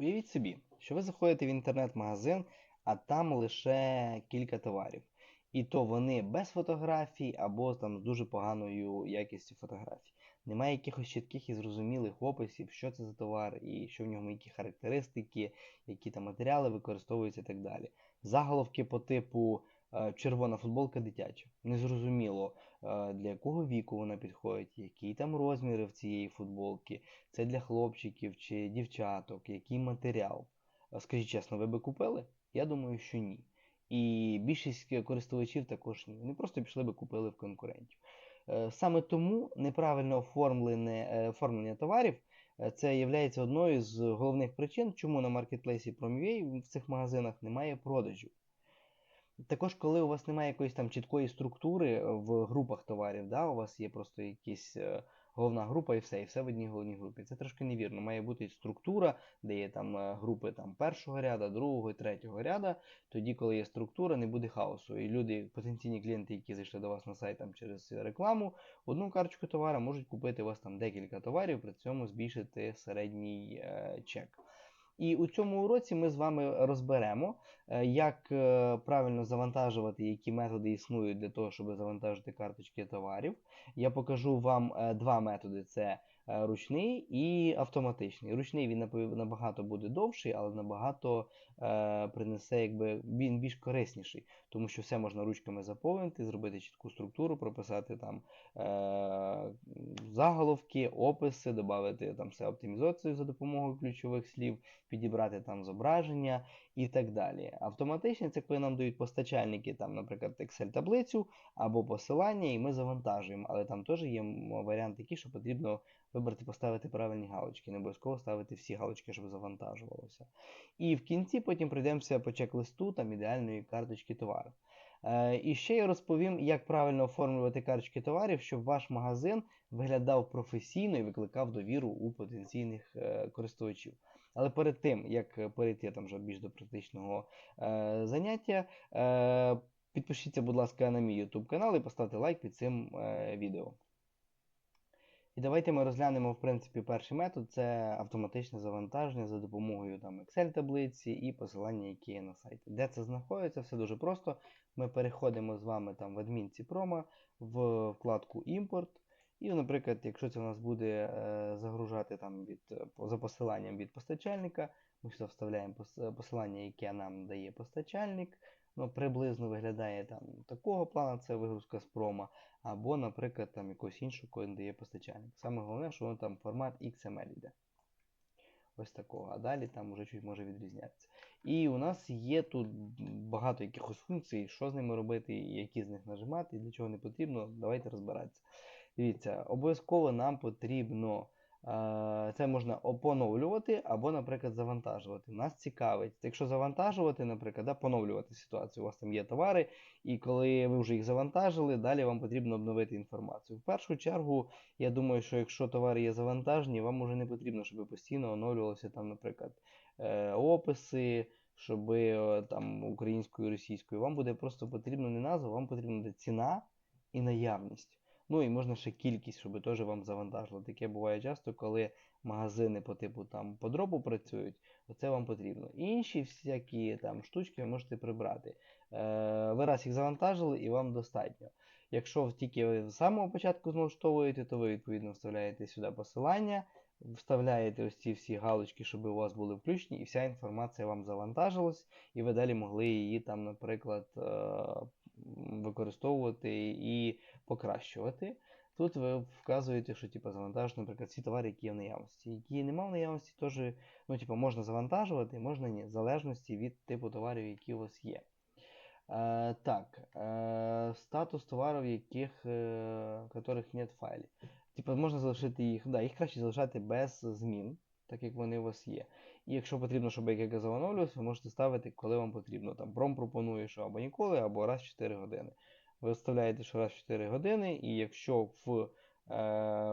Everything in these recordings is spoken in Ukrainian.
Уявіть собі, що ви заходите в інтернет-магазин, а там лише кілька товарів. І то вони без фотографій або там з дуже поганою якістю фотографій. Немає якихось чітких і зрозумілих описів, що це за товар, і що в ньому які характеристики, які там матеріали використовуються і так далі. Заголовки по типу червона футболка дитяча. Незрозуміло, е, для якого віку вона підходить, які там розміри в цієї футболки, це для хлопчиків чи дівчаток, який матеріал. Е, Скажіть чесно, ви би купили? Я думаю, що ні. І більшість користувачів також ні. Вони просто пішли би купили в конкурентів. Е, Саме тому неправильне оформлене е, оформлення товарів е, це є одною з головних причин, чому на маркетплейсі Prom.ua в цих магазинах немає продажів. Також, коли у вас немає якоїсь там чіткої структури в групах товарів, да, у вас є просто якісь е, головна група і все, і все в одній головній групі. Це трошки невірно. Має бути структура, де є там е, групи там, першого ряда, другого третього ряда. Тоді, коли є структура, не буде хаосу. І люди, потенційні клієнти, які зайшли до вас на сайт там, через рекламу, одну карточку товара можуть купити у вас там декілька товарів, при цьому збільшити середній е, чек. І у цьому уроці ми з вами розберемо, е, як е, правильно завантажувати, які методи існують для того, щоб завантажити карточки товарів. Я покажу вам е, два методи: це ручний і автоматичний. Ручний він набагато буде довший, але набагато принесе, якби він більш корисніший, тому що все можна ручками заповнити, зробити чітку структуру, прописати там заголовки, описи, додати там все оптимізацію за допомогою ключових слів підібрати там зображення і так далі. Автоматичні це коли нам дають постачальники, там, наприклад, Excel-таблицю або посилання, і ми завантажуємо. Але там теж є варіант такий, що потрібно вибрати, поставити правильні галочки. Не обов'язково ставити всі галочки, щоб завантажувалося. І в кінці потім пройдемося по чек-листу там ідеальної карточки товару. Е, і ще я розповім, як правильно оформлювати карточки товарів, щоб ваш магазин виглядав професійно і викликав довіру у потенційних е, користувачів. Але перед тим, як перейти там вже більш до практичного е, заняття, е, підпишіться, будь ласка, на мій YouTube канал і поставте лайк під цим е, відео. Давайте ми розглянемо, в принципі, перший метод це автоматичне завантаження за допомогою там, Excel-таблиці і посилання, які є на сайті. Де це знаходиться, все дуже просто. Ми переходимо з вами там в адмінці промо в вкладку Імпорт. І, наприклад, якщо це у нас буде е, загружати там від, за посиланням від постачальника, ми сюди вставляємо посилання, яке нам дає постачальник. Ну, Приблизно виглядає там такого плану, це вигрузка з промо, або, наприклад, там якогось іншого, коли дає постачальник. Саме головне, що воно там формат XML йде. Ось такого. А далі там вже чуть може відрізнятися. І у нас є тут багато якихось функцій, що з ними робити, які з них нажимати, і для чого не потрібно. Давайте розбиратися. Дивіться, обов'язково нам потрібно. Це можна поновлювати або, наприклад, завантажувати. Нас цікавить, якщо завантажувати, наприклад, да, поновлювати ситуацію. У вас там є товари, і коли ви вже їх завантажили, далі вам потрібно обновити інформацію. В першу чергу, я думаю, що якщо товари є завантажені, вам вже не потрібно, щоб постійно оновлювалися там, наприклад, е, описи, щоб там українською російською. Вам буде просто потрібна не назва, вам потрібна ціна і наявність. Ну і можна ще кількість, щоб теж вам завантажило. Таке буває часто, коли магазини по типу там по працюють, оце вам потрібно. Інші всякі там штучки ви можете прибрати. Е, Ви раз їх завантажили і вам достатньо. Якщо тільки ви з самого початку зналаштовуєте, то ви відповідно вставляєте сюди посилання, вставляєте ось ці всі галочки, щоб у вас були включені, і вся інформація вам завантажилась, і ви далі могли її там, наприклад, е, використовувати і покращувати. Тут ви вказуєте, що типу, завантажити, наприклад, всі товари, які є в наявності. Які немає в наявності, теж ну, типу, можна завантажувати, можна ні, в залежності від типу товарів, які у вас є. Е, Так, е, статус товарів, яких, е, яких нет файлів. Типу, можна залишити їх, да, їх краще залишати без змін, так як вони у вас є. І якщо потрібно, щоб яке завоновлювався, ви можете ставити, коли вам потрібно. Там Пром пропонує, що або ніколи, або раз в 4 години. Ви вставляєте, що раз в 4 години, і якщо в е,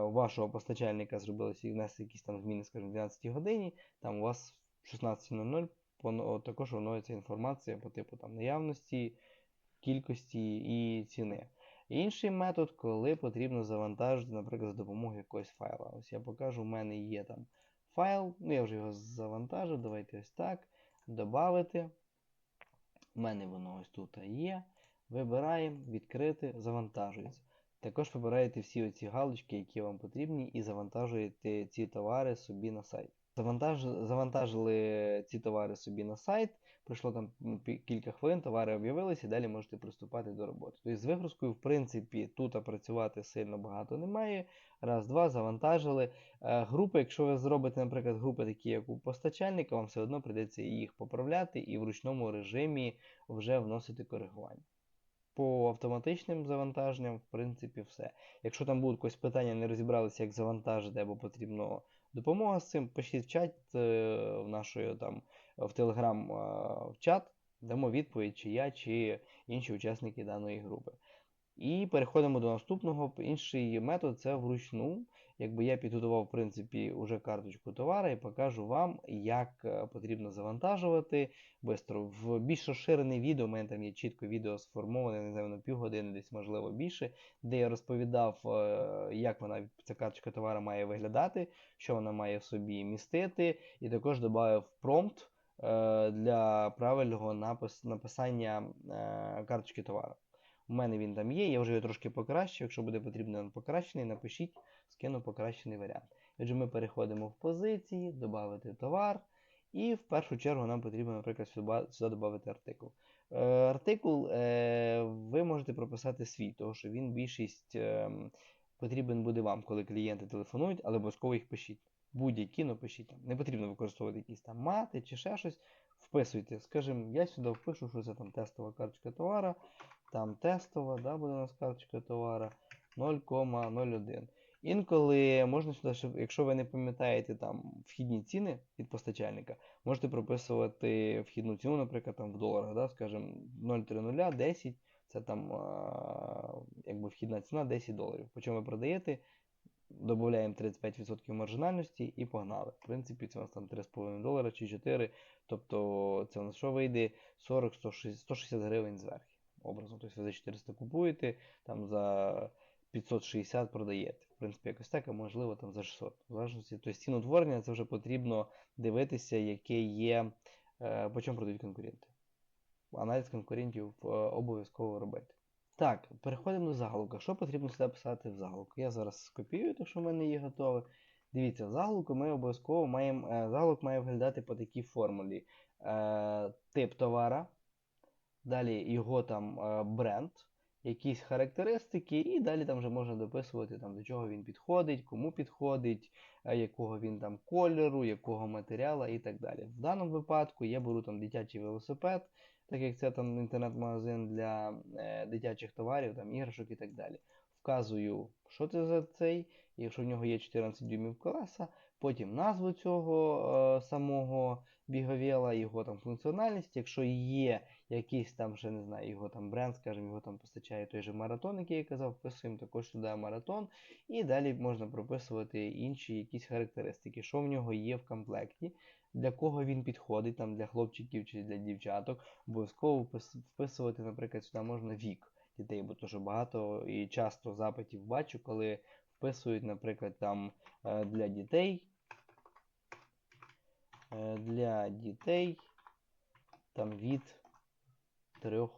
вашого постачальника зробилися внесли якісь там зміни, скажімо, в 12 годині, там у вас в 16.00 також оновиться інформація по типу там наявності, кількості і ціни. Інший метод, коли потрібно завантажити, наприклад, за допомогою якогось файла. Ось я покажу, у мене є там файл. Ну, я вже його завантажив. Давайте ось так. Добавити. У мене воно ось тут є. Вибираємо, відкрити, завантажується. Також вибираєте всі оці галочки, які вам потрібні, і завантажуєте ці товари собі на сайт. Завантаж... Завантажили ці товари собі на сайт, пройшло там кілька хвилин, товари об'явилися, і далі можете приступати до роботи. Тобто з вигрузкою, в принципі, тут працювати сильно багато немає. Раз, два, завантажили. Е, Групи, якщо ви зробите, наприклад, групи такі, як у постачальника, вам все одно прийдеться їх поправляти і в ручному режимі вже вносити коригування. По автоматичним завантаженням, в принципі, все. Якщо там будуть якось питання, не розібралися, як завантажити, або потрібно допомога з цим, пишіть в чат е, в нашої там в Телеграм в чат, дамо відповідь, чи я, чи інші учасники даної групи. І переходимо до наступного. Інший метод це вручну. Якби я підготував, в принципі, уже карточку товара і покажу вам, як е, потрібно завантажувати бистро. В більш розширене відео, у мене там є чітко відео сформоване, не знаю, на півгодини, десь можливо більше, де я розповідав, е, як вона ця карточка товара має виглядати, що вона має в собі містити, і також додав промпт е, для правильного напис, написання карточки товару. У мене він там є, я вже його трошки покращив. Якщо буде потрібно покращений, напишіть, скину покращений варіант. Отже, ми переходимо в позиції, додати товар. І в першу чергу нам потрібно, наприклад, сюди, додати артикул. Е, артикул е, ви можете прописати свій, тому що він більшість е, потрібен буде вам, коли клієнти телефонують, але обов'язково їх пишіть. Будь-які, ну пишіть там. Не потрібно використовувати якісь там мати чи ще щось. Вписуйте. Скажімо, я сюди впишу, що це там тестова карточка товара. Там тестова, да, буде у нас карточка товара 0,01. Інколи можна сюди, якщо ви не пам'ятаєте там вхідні ціни від постачальника, можете прописувати вхідну ціну, наприклад, там в доларах, да, скажімо, 0,30, 10, це там якби вхідна ціна 10 доларів. По ви продаєте, додаємо 35% маржинальності і погнали. В принципі, це у нас там 3,5 долара чи 4, тобто це у нас що вийде 40-160 гривень зверху. Образно, тобто ви за 400 купуєте, там за 560 продаєте. В принципі, якось так, а можливо там за 600. В залежності, тобто ціноутворення це вже потрібно дивитися, яке є, е, по чому продають конкуренти. Аналіз конкурентів е, обов'язково робити. Так, переходимо до заголовка. Що потрібно сюди писати в заголовку? Я зараз скопіюю, те, що в мене є готове. Дивіться, в заголовку ми обов'язково маємо. е, Заголовок має виглядати по такій формулі. Е, Тип товара, далі його там е, бренд, якісь характеристики, і далі там вже можна дописувати, там, до чого він підходить, кому підходить, е, якого він там кольору, якого матеріалу і так далі. В даному випадку я беру там дитячий велосипед, так як це там інтернет-магазин для е, дитячих товарів, там іграшок і так далі. Вказую, що це за цей, якщо в нього є 14 дюймів колеса, потім назву цього е, самого біговіла, його там функціональність, якщо є якийсь там, ще не знаю, його там бренд, скажімо, його там постачає той же маратон, який я казав, вписуємо також сюди маратон. І далі можна прописувати інші якісь характеристики, що в нього є в комплекті, для кого він підходить, там для хлопчиків чи для дівчаток. Обов'язково вписувати, наприклад, сюди можна вік дітей, бо дуже багато і часто запитів бачу, коли вписують, наприклад, там е, для дітей. е, Для дітей там від 3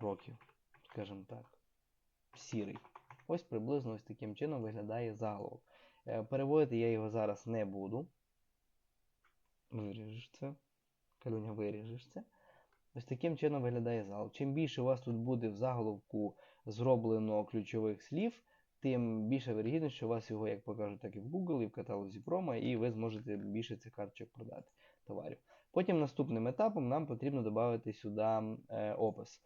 років, скажімо так, сірий. Ось приблизно ось таким чином виглядає заголовок. Е, Переводити я його зараз не буду. Виріжеш це. Калюня, виріжеш це. Ось таким чином виглядає заголовок. Чим більше у вас тут буде в заголовку зроблено ключових слів, тим більше вирогідність, що у вас його, як покажуть, так і в Google, і в каталозі промо, і ви зможете більше цих карточок продати товарів. Потім наступним етапом нам потрібно додати сюди е, опис.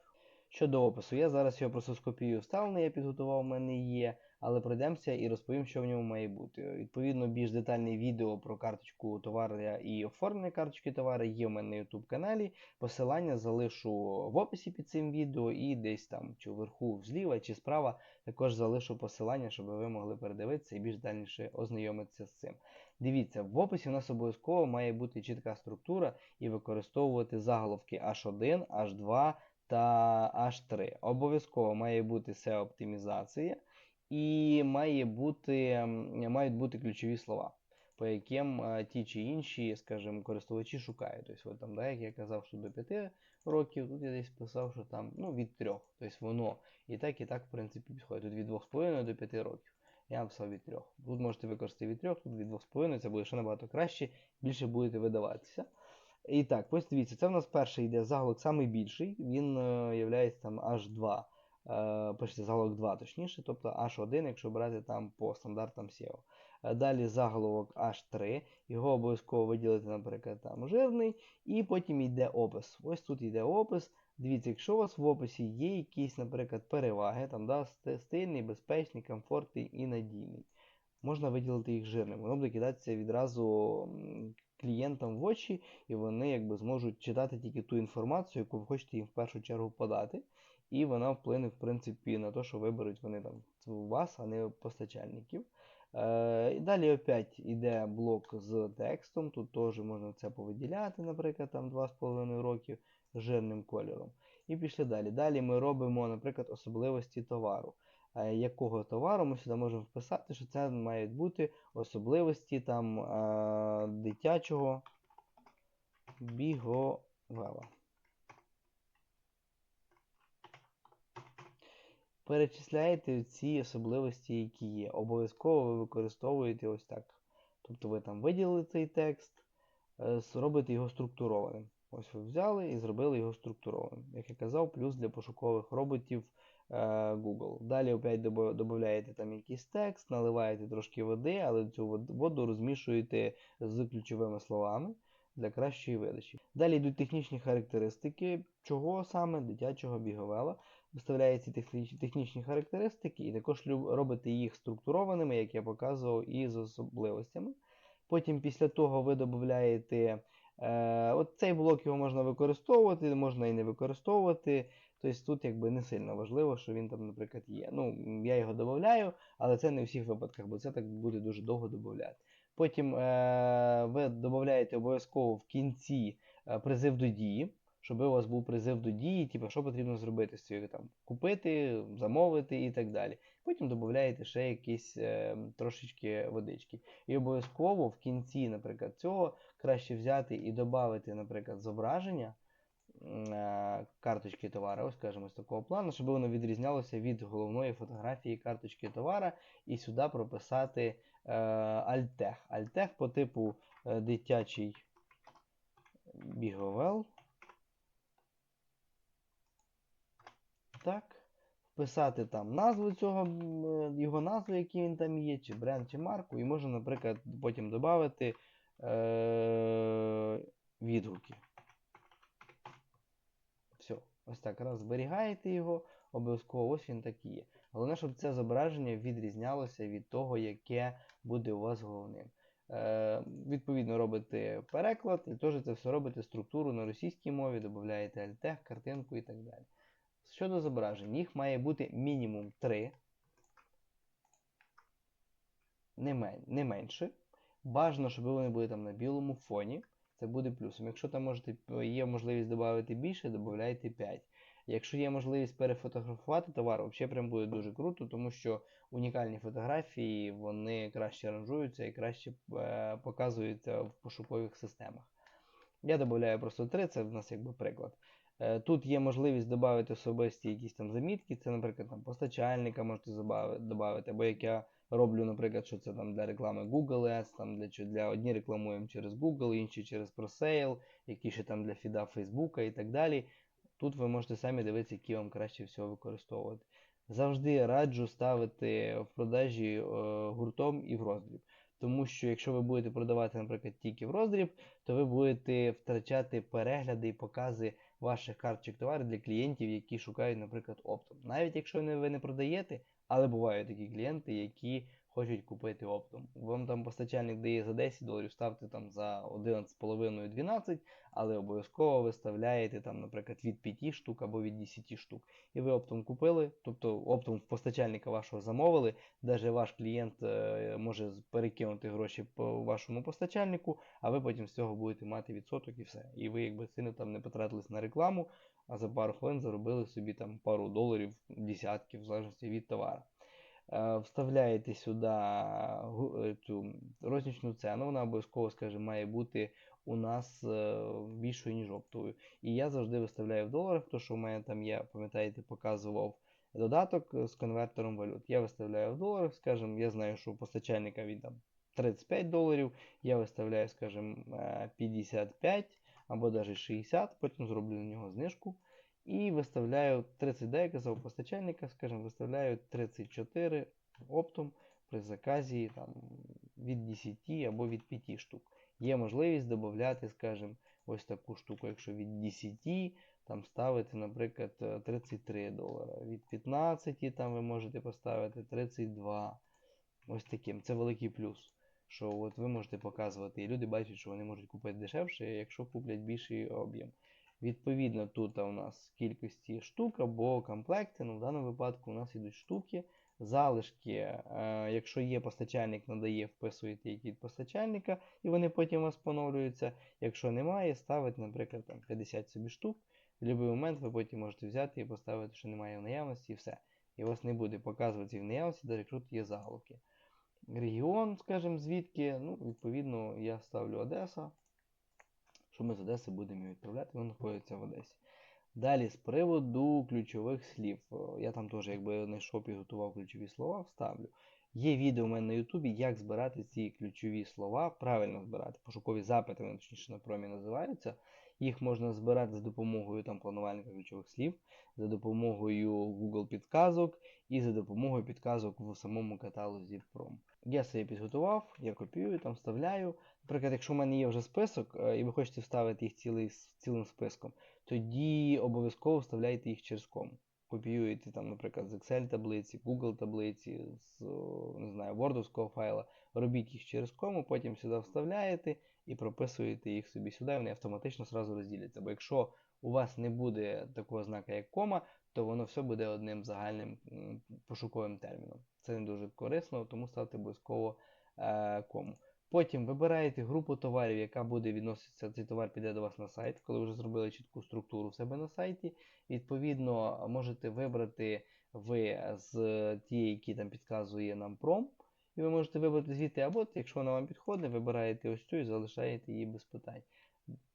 Щодо опису, я зараз його просто скопію вставлений, я підготував, у мене є, але пройдемося і розповім, що в ньому має бути. Відповідно, більш детальне відео про карточку товара і оформлення карточки товару є в мене на YouTube каналі. Посилання залишу в описі під цим відео і десь там, чи вверху, зліва, чи справа, також залишу посилання, щоб ви могли передивитися і більш дальніше ознайомитися з цим. Дивіться, в описі у нас обов'язково має бути чітка структура і використовувати заголовки H1, H2 та H3. Обов'язково має бути SEO-оптимізація і має бути, мають бути ключові слова. по яким е, ті чи інші, скажімо, користувачі шукають. Тобто, от там, да, як я казав, що до 5 років, тут я десь писав, що там ну, від 3. Тобто воно і так, і так, в принципі, підходить. Тут від 2,5 до 5 років. Я написав від 3. Тут можете використати від 3, тут від 2,5, це буде ще набагато краще, більше будете видаватися. І так, ось дивіться, це в нас перший йде заголовок самий більший, він е, є там H2, е, пишеться заголовок 2, точніше, тобто H1, якщо брати там по стандартам SEO. Е, далі заголовок H3, його обов'язково виділити, наприклад, там жирний, і потім йде опис. Ось тут йде опис. Дивіться, якщо у вас в описі є якісь, наприклад, переваги, там, да, стильний, безпечний, комфортний і надійний, можна виділити їх жирним. Воно буде кидатися відразу клієнтам в очі, і вони якби зможуть читати тільки ту інформацію, яку ви хочете їм в першу чергу подати. І вона вплине, в принципі, на те, що виберуть вони там вас, а не постачальників. Е, і Далі опять йде блок з текстом. Тут теж можна це повиділяти, наприклад, там 2,5 років жирним кольором. І пішли далі. Далі ми робимо, наприклад, особливості товару. Е, якого товару ми сюди можемо вписати, що це мають бути особливості там е, дитячого біговела. Перечисляєте ці особливості, які є. Обов'язково ви використовуєте ось так. Тобто ви там виділили цей текст, е, робите його структурованим. Ось ви взяли і зробили його структурованим. Як я казав, плюс для пошукових роботів Е, Google. Далі опять додаєте там якийсь текст, наливаєте трошки води, але цю воду розмішуєте з ключовими словами для кращої видачі. Далі йдуть технічні характеристики, чого саме дитячого біговела. Виставляєте ці технічні характеристики і також робите їх структурованими, як я показував, і з особливостями. Потім після того ви додаєте. Е, от цей блок його можна використовувати, можна і не використовувати. Тобто тут якби не сильно важливо, що він там, наприклад, є. Ну, Я його додаю, але це не у всіх випадках, бо це так буде дуже довго додати. Потім е- ви додаєте обов'язково в кінці е призив до дії, щоб у вас був призив до дії, типу, що потрібно зробити з цією там, купити, замовити і так далі. Потім додаєте ще якісь е трошечки водички. І обов'язково в кінці, наприклад, цього краще взяти і додати, наприклад, зображення. Е, карточки товара, ось скажімо, з такого плану, щоб воно відрізнялося від головної фотографії карточки товара, і сюди прописати е, Альтех. Альтех по типу е, дитячий біговел. Так. Вписати там назву цього, його назву, який він там є, чи бренд, чи марку, і можна, наприклад, потім додати е, відгуки. Все, ось так раз зберігаєте його, обов'язково ось він так і є. Головне, щоб це зображення відрізнялося від того, яке буде у вас головним. Е, Відповідно, робите переклад і теж це все робите структуру на російській мові, додаєте альтех, картинку і так далі. Щодо зображень, їх має бути мінімум 3, не, мен, не менше. Бажано, щоб вони були там на білому фоні це буде плюсом. Якщо там можете, є можливість додати більше, додайте 5. Якщо є можливість перефотографувати товар, взагалі прям буде дуже круто, тому що унікальні фотографії вони краще ранжуються і краще е, показуються в пошукових системах. Я додаю просто 3, це в нас якби приклад. Е, тут є можливість додати особисті якісь там замітки, це, наприклад, там постачальника можете додати, або як я роблю, наприклад, що це там для реклами Google Ads, там для для одні рекламуємо через Google, інші через ProSale, які ще там для фіда Facebook і так далі. Тут ви можете самі дивитися, які вам краще всього використовувати. Завжди раджу ставити в продажі е, гуртом і в роздріб. Тому що якщо ви будете продавати, наприклад, тільки в роздріб, то ви будете втрачати перегляди і покази ваших карточок товарів для клієнтів, які шукають, наприклад, оптом. Навіть якщо ви не продаєте, але бувають такі клієнти, які хочуть купити оптом. Вам там постачальник дає за 10 доларів, ставте там за 11,5-12, але обов'язково виставляєте там, наприклад, від 5 штук або від 10 штук. І ви оптом купили, тобто оптом в постачальника вашого замовили, навіть ваш клієнт е, може перекинути гроші по вашому постачальнику, а ви потім з цього будете мати відсоток і все. І ви якби сильно там не потратились на рекламу, а за пару хвилин заробили собі там пару доларів, десятків, в залежності від товару. Е, Вставляєте сюди цю рознічну ціну, вона обов'язково, скажімо, має бути у нас більшою, ніж оптовою. І я завжди виставляю в доларах, тому що в мене там я, пам'ятаєте, показував додаток з конвертером валют. Я виставляю в доларах, скажімо, я знаю, що у постачальника він там 35 доларів, я виставляю, скажімо, е, 55 або навіть 60, потім зроблю на нього знижку. І виставляю 30 як казав постачальника, скажімо, виставляю 34 оптом при заказі там, від 10 або від 5 штук. Є можливість додати, скажімо, ось таку штуку, якщо від 10 там ставити, наприклад, е, 33 долара. Від 15 там ви можете поставити 32. Ось таким. Це великий плюс. Що от ви можете показувати, і люди бачать, що вони можуть купити дешевше, якщо куплять більший об'єм. Відповідно, тут у нас кількості штук або комплекти. Ну, в даному випадку у нас йдуть штуки. Залишки, е, якщо є постачальник, надає, вписуєте які від постачальника, і вони потім у вас поновлюються. Якщо немає, ставите, наприклад, там 50 собі штук. В будь-який момент ви потім можете взяти і поставити, що немає в наявності, і все. І у вас не буде показуватися в наявності, навіть якщо є заголовки. Регіон, скажімо, звідки, ну, відповідно, я ставлю Одеса, що ми з Одеси будемо відправляти, він знаходиться в Одесі. Далі, з приводу ключових слів. Я там теж якби знайшов і готував ключові слова, вставлю. Є відео у мене на Ютубі, як збирати ці ключові слова, правильно збирати. Пошукові запити, вони точніше на промі називаються. Їх можна збирати за допомогою там, планувальника ключових слів, за допомогою Google підказок і за допомогою підказок в самому каталозі Prom. Я собі підготував, я копіюю, там вставляю. Наприклад, якщо в мене є вже список, е, і ви хочете вставити їх цілий, цілим списком, тоді обов'язково вставляйте їх через ком. Копіюєте там, наприклад, з Excel таблиці, Google таблиці, з не знаю, Wordовського файла, робіть їх через кому, потім сюди вставляєте і прописуєте їх собі сюди, і вони автоматично зразу розділяться. Бо якщо у вас не буде такого знака, як кома, то воно все буде одним загальним пошуковим терміном. Це не дуже корисно, тому ставте обов'язково е, кому. Потім вибираєте групу товарів, яка буде відноситися, цей товар піде до вас на сайт, коли вже зробили чітку структуру в себе на сайті. Відповідно, можете вибрати ви з тієї, які там підказує нам пром. І ви можете вибрати звідти, або якщо вона вам підходить, вибираєте ось цю і залишаєте її без питань.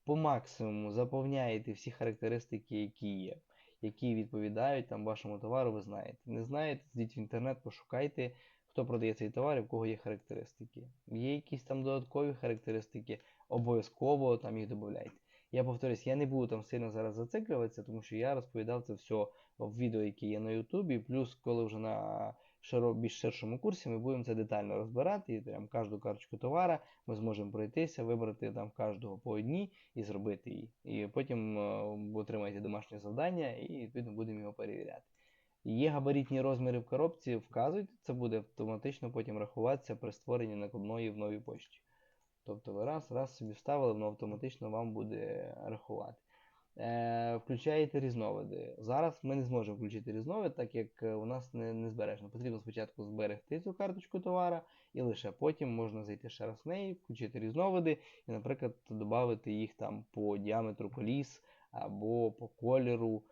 По максимуму заповняєте всі характеристики, які є, які відповідають там вашому товару, ви знаєте. Не знаєте, зайдіть в інтернет, пошукайте, хто продає цей товар в кого є характеристики. Є якісь там додаткові характеристики, обов'язково там їх додайте. Я повторюсь, я не буду там сильно зараз зациклюватися, тому що я розповідав це все в відео, які є на Ютубі. Плюс, коли вже на широ, більш ширшому курсі, ми будемо це детально розбирати. І прям кожну карточку товара ми зможемо пройтися, вибрати там кожного по одній і зробити її. І потім е, отримаєте домашнє завдання і відповідно будемо його перевіряти. Є габаритні розміри в коробці, вказуйте, це буде автоматично потім рахуватися при створенні накладної в новій почті. Тобто ви раз, раз собі вставили, воно автоматично вам буде рахувати. Е, Включаєте різновиди. Зараз ми не зможемо включити різновид, так як е, у нас не, не збережено. Потрібно спочатку зберегти цю карточку товара, і лише потім можна зайти ще раз в неї, включити різновиди і, наприклад, додати їх там по діаметру коліс або по кольору,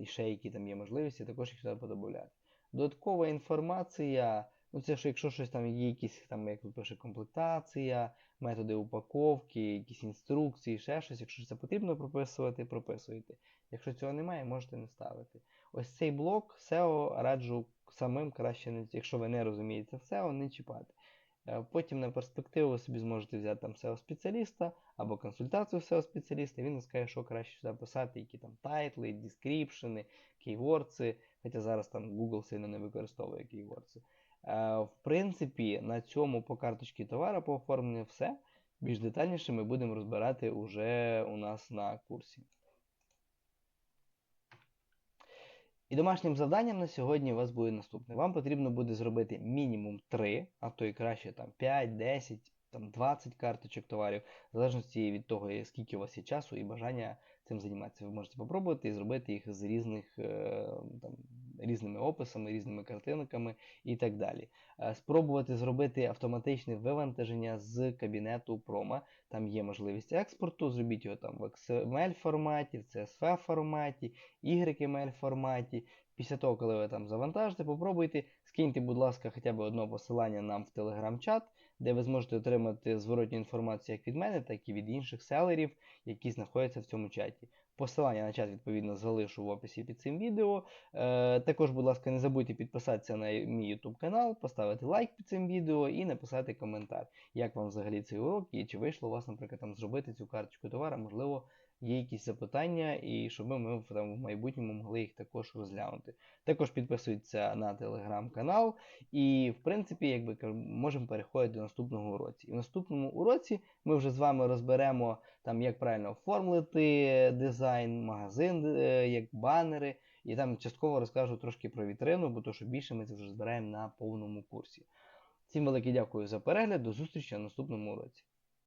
і ще які там є можливості, також їх треба подобавляти. Додаткова інформація. Ну, це що якщо щось там є якісь там, як тут пише, комплектація, методи упаковки, якісь інструкції, ще щось. Якщо це потрібно прописувати, прописуйте. Якщо цього немає, можете не ставити. Ось цей блок SEO раджу самим краще, якщо ви не розумієте SEO, не чіпати. Е, Потім на перспективу ви собі зможете взяти там SEO-спеціаліста або консультацію SEO-спеціаліста, він скаже, що краще сюди писати, які там тайтли, дескріпшени, кейвордси, хоча зараз там Google сильно не використовує кейвордси. Е, В принципі, на цьому по карточці товара по оформленню все. Більш детальніше ми будемо розбирати уже у нас на курсі. І домашнім завданням на сьогодні у вас буде наступне. Вам потрібно буде зробити мінімум 3, а то і краще там 5, 10, там 20 карточок товарів, в залежності від того, скільки у вас є часу і бажання цим займатися. Ви можете спробувати і зробити їх з різних е, там, різними описами, різними картинками і так далі. Е, Спробувати зробити автоматичне вивантаження з кабінету прома. Там є можливість експорту, зробіть його там в XML форматі, в CSV форматі, YML форматі. Після того, коли ви там завантажите, попробуйте, скиньте, будь ласка, хоча б одне посилання нам в Telegram-чат, де ви зможете отримати зворотню інформацію як від мене, так і від інших селерів, які знаходяться в цьому чаті. Посилання на чат, відповідно, залишу в описі під цим відео. Е, також, будь ласка, не забудьте підписатися на мій YouTube канал, поставити лайк під цим відео і написати коментар, як вам взагалі цей урок і чи вийшло у вас, наприклад, там зробити цю карточку товара, можливо, є якісь запитання, і щоб ми там, в майбутньому могли їх також розглянути. Також підписуйтесь на телеграм-канал, і, в принципі, якби можемо переходити до наступного уроці. І в наступному уроці ми вже з вами розберемо, там, як правильно оформити дизайн, магазин, е, як банери. І там частково розкажу трошки про вітрину, бо то, що більше ми це вже збираємо на повному курсі. Всім велике дякую за перегляд, до зустрічі на наступному уроці.